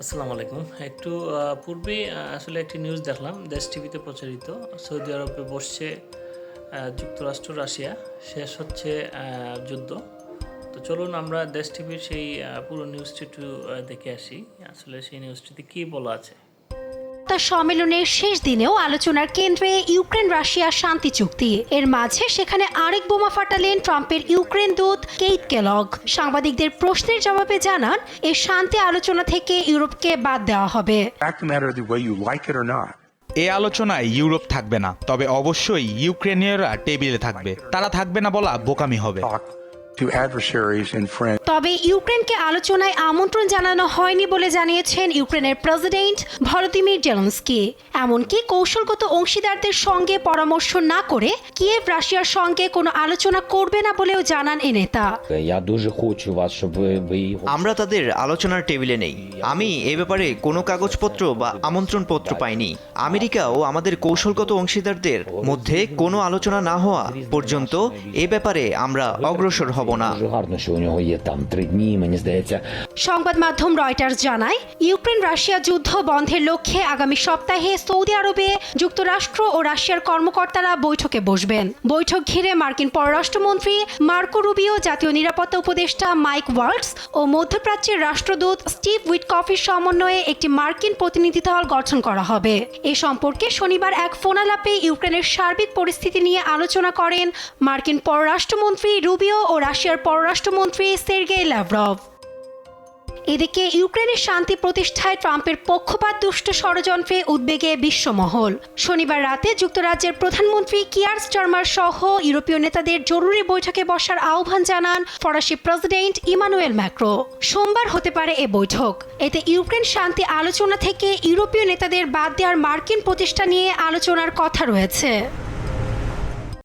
আসসালামু আলাইকুম। একটু পূর্বে আসলে একটি নিউজ দেখলাম, দেশ টিভিতে প্রচারিত, সৌদি আরবে বসছে যুক্তরাষ্ট্র, রাশিয়া, শেষ হচ্ছে যুদ্ধ। তো চলুন আমরা দেশ টিভির সেই পুরো নিউজটি একটু দেখে আসি, আসলে সেই নিউজটিতে কী বলা আছে। তার সম্মেলনের শেষ দিনেও আলোচনার কেন্দ্রে ইউক্রেন রাশিয়া শান্তি চুক্তি। এর মাঝে সেখানে আরেক বোমা ফাটালেন ট্রাম্পের ইউক্রেন দূত কেইট কেলগ। সাংবাদিকদের প্রশ্নের জবাবে জানান এই শান্তি আলোচনা থেকে ইউরোপকে বাদ দেওয়া হবে. এ আলোচনায় ইউরোপ থাকবে না তবে অবশ্যই ইউক্রেনীয়রা টেবিলে থাকবে। তারা থাকবে না বলা বোকামি হবে। তবে ইউক্রেনকে আলোচনায় আমন্ত্রণ জানানো হয়নি বলে জানিয়েছেন ইউক্রেনের প্রেসিডেন্ট ভলোদিমির জেলন্সকি। এমনকি কৌশলগত অংশীদারদের সঙ্গে পরামর্শ না করে কিয়েভ রাশিয়ার সঙ্গে কোনো আলোচনা করবে না বলেও জানান এ নেতা। আমরা তাদের আলোচনার টেবিলে নেই। আমি এ ব্যাপারে কোনো কাগজপত্র বা আমন্ত্রণ পত্র পাইনি। আমেরিকা ও আমাদের কৌশলগত অংশীদারদের মধ্যে কোনো আলোচনা না হওয়া পর্যন্ত এ ব্যাপারে আমরা অগ্রসর হব। সংবাদ মাধ্যম রয়টার্স জানায় ইউক্রেন রাশিয়া যুদ্ধ বন্ধের লক্ষ্যে আগামী সপ্তাহে সৌদি আরবে যুক্তরাষ্ট্র ও রাশিয়ার কর্মকর্তারা বৈঠকে বসবেন। বৈঠক ঘিরে মার্কিন পররাষ্ট্রমন্ত্রী মার্কো রুবিও জাতীয় নিরাপত্তা উপদেষ্টা মাইক ওয়ার্ল্ডস ও মধ্যপ্রাচ্যের রাষ্ট্রদূত স্টিভ উইটকফের সমন্বয়ে একটি মার্কিন প্রতিনিধি দল গঠন করা হবে। এ সম্পর্কে শনিবার এক ফোনালাপে ইউক্রেনের সার্বিক পরিস্থিতি নিয়ে আলোচনা করেন মার্কিন পররাষ্ট্রমন্ত্রী রুবিও ও রাশিয়ার পররাষ্ট্রমন্ত্রী সের্গেই ল্যাভরভ এদিকে ইউক্রেনের শান্তি প্রতিষ্ঠায় ট্রাম্পের পক্ষপাত দুষ্ট ষড়যন্ত্রে উদ্বেগে বিশ্বমহল। শনিবার রাতে যুক্তরাজ্যের প্রধানমন্ত্রী কিয়ার স্টারমার সহ ইউরোপীয় নেতাদের জরুরি বৈঠকে বসার আহ্বান জানান ফরাসি প্রেসিডেন্ট ইমানুয়েল ম্যাক্রো। সোমবার হতে পারে এ বৈঠক। এতে ইউক্রেন শান্তি আলোচনা থেকে ইউরোপীয় নেতাদের বাদ দেওয়ার মার্কিন প্রতিষ্ঠা নিয়ে আলোচনার কথা রয়েছে।